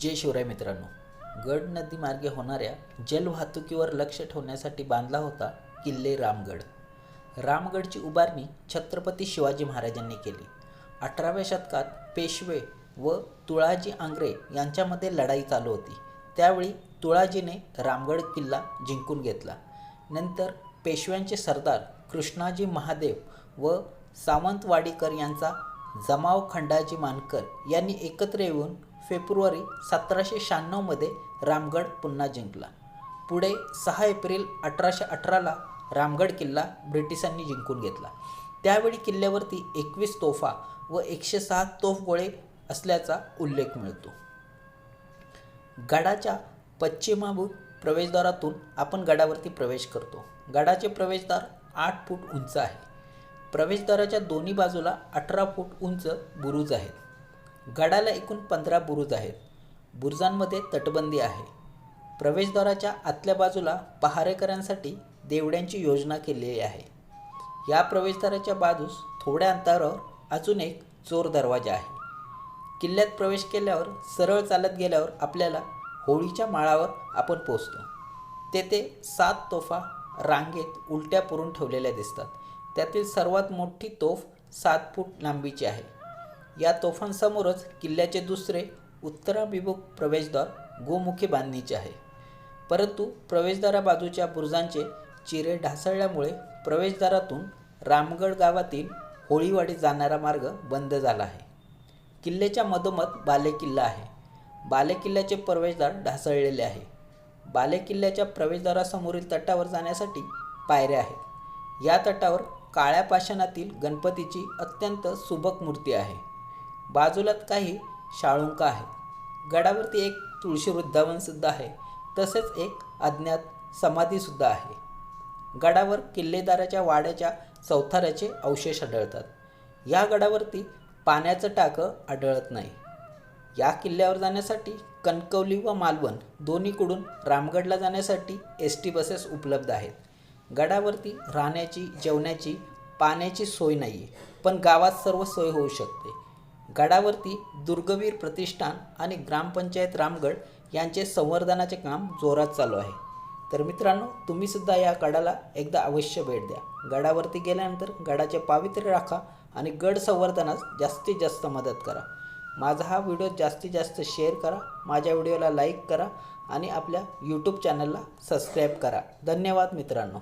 जय शिवराय मित्रांनो. गड नदी मार्गे होणाऱ्या जलवाहतुकीवर लक्ष ठेवण्यासाठी बांधला होता किल्ले रामगड. रामगडची उभारणी छत्रपती शिवाजी महाराजांनी केली. अठराव्या शतकात पेशवे व तुळाजी आंग्रे यांच्यामध्ये लढाई चालू होती. त्यावेळी तुळाजीने रामगड किल्ला जिंकून घेतला. नंतर पेशव्यांचे सरदार कृष्णाजी महादेव व सावंतवाडीकर यांचा जमाव खंडाजी मानकर यांनी एकत्र येऊन फेब्रुवारी सतराशे शहाण्णवमध्ये रामगड पुन्हा जिंकला. पुढे सहा एप्रिल अठराशे अठराला रामगड किल्ला ब्रिटिशांनी जिंकून घेतला. त्यावेळी किल्ल्यावरती एकवीस तोफा व एकशे सहा तोफगोळे असल्याचा उल्लेख मिळतो. गडाच्या पश्चिमाभूत प्रवेशद्वारातून आपण गडावरती प्रवेश करतो. गडाचे प्रवेशद्वार आठ फूट उंच आहे. प्रवेशद्वाराच्या दोन्ही बाजूला अठरा फूट उंच बुरुज आहेत. गडाला एकूण पंधरा बुरुज आहेत. बुरुजांमध्ये तटबंदी आहे. प्रवेशद्वाराच्या आतल्या बाजूला पहारेकऱ्यांसाठी देवड्यांची योजना केलेली आहे. या प्रवेशद्वाराच्या बाजूस थोड्या अंतरावर अजून एक चोर दरवाजा आहे. किल्ल्यात प्रवेश केल्यावर सरळ चालत गेल्यावर आपल्याला होळीच्या माळावर आपण पोचतो तेथे सात तोफा रांगेत उलट्या पुरून ठेवलेल्या दिसतात. त्यातील सर्वात मोठी तोफ सात फूट लांबीची आहे. या तोफांसमोरच किल्ल्याचे दुसरे उत्तराभिमुख प्रवेशद्वार गोमुखी बांधणीचे आहे. परंतु प्रवेशद्वारा बाजूच्या बुरुजांचे चिरे ढासळल्यामुळे प्रवेशद्वारातून रामगड गावातील होळीवाडी जाणारा मार्ग बंद झाला आहे. किल्ल्याच्या मधोमध बालेकिल्ला आहे. बालेकिल्ल्याचे प्रवेशद्वार ढासळलेले आहे. बालेकिल्ल्याच्या प्रवेशद्वारासमोरील तटावर जाण्यासाठी पायऱ्या आहेत. या तटावर काळ्या पाषाणातील गणपतीची अत्यंत सुबक मूर्ती आहे. बाजूलाच काही शाळुंका आहेत गडावरती एक तुळशी वृद्धावनसुद्धा आहे. तसेच एक अज्ञात समाधीसुद्धा आहे. गडावर किल्लेदाराच्या वाड्याच्या चौथाऱ्याचे अवशेष आढळतात. या गडावरती पाण्याचं टाकं आढळत नाही. या किल्ल्यावर जाण्यासाठी कणकवली व मालवण दोन्हीकडून रामगडला जाण्यासाठी एस टी बसेस उपलब्ध आहेत. गडावरती राहण्याची जेवण्याची पाण्याची सोय नाही आहे पण गावात सर्व सोय होऊ शकते. गडावरती दुर्गवीर प्रतिष्ठान आणि ग्रामपंचायत रामगड यांचे संवर्धनाचे काम जोरात चालू आहे. तर मित्रांनो तुम्हीसुद्धा या गडाला एकदा अवश्य भेट द्या. गडावरती गेल्यानंतर गडाचे पावित्र्य राखा आणि गड संवर्धनास जास्तीत जास्त मदत करा. माझा हा व्हिडिओ जास्तीत जास्त शेअर करा माझ्या व्हिडिओला लाईक करा आणि आपल्या यूट्यूब चॅनलला सबस्क्राईब करा. धन्यवाद मित्रांनो.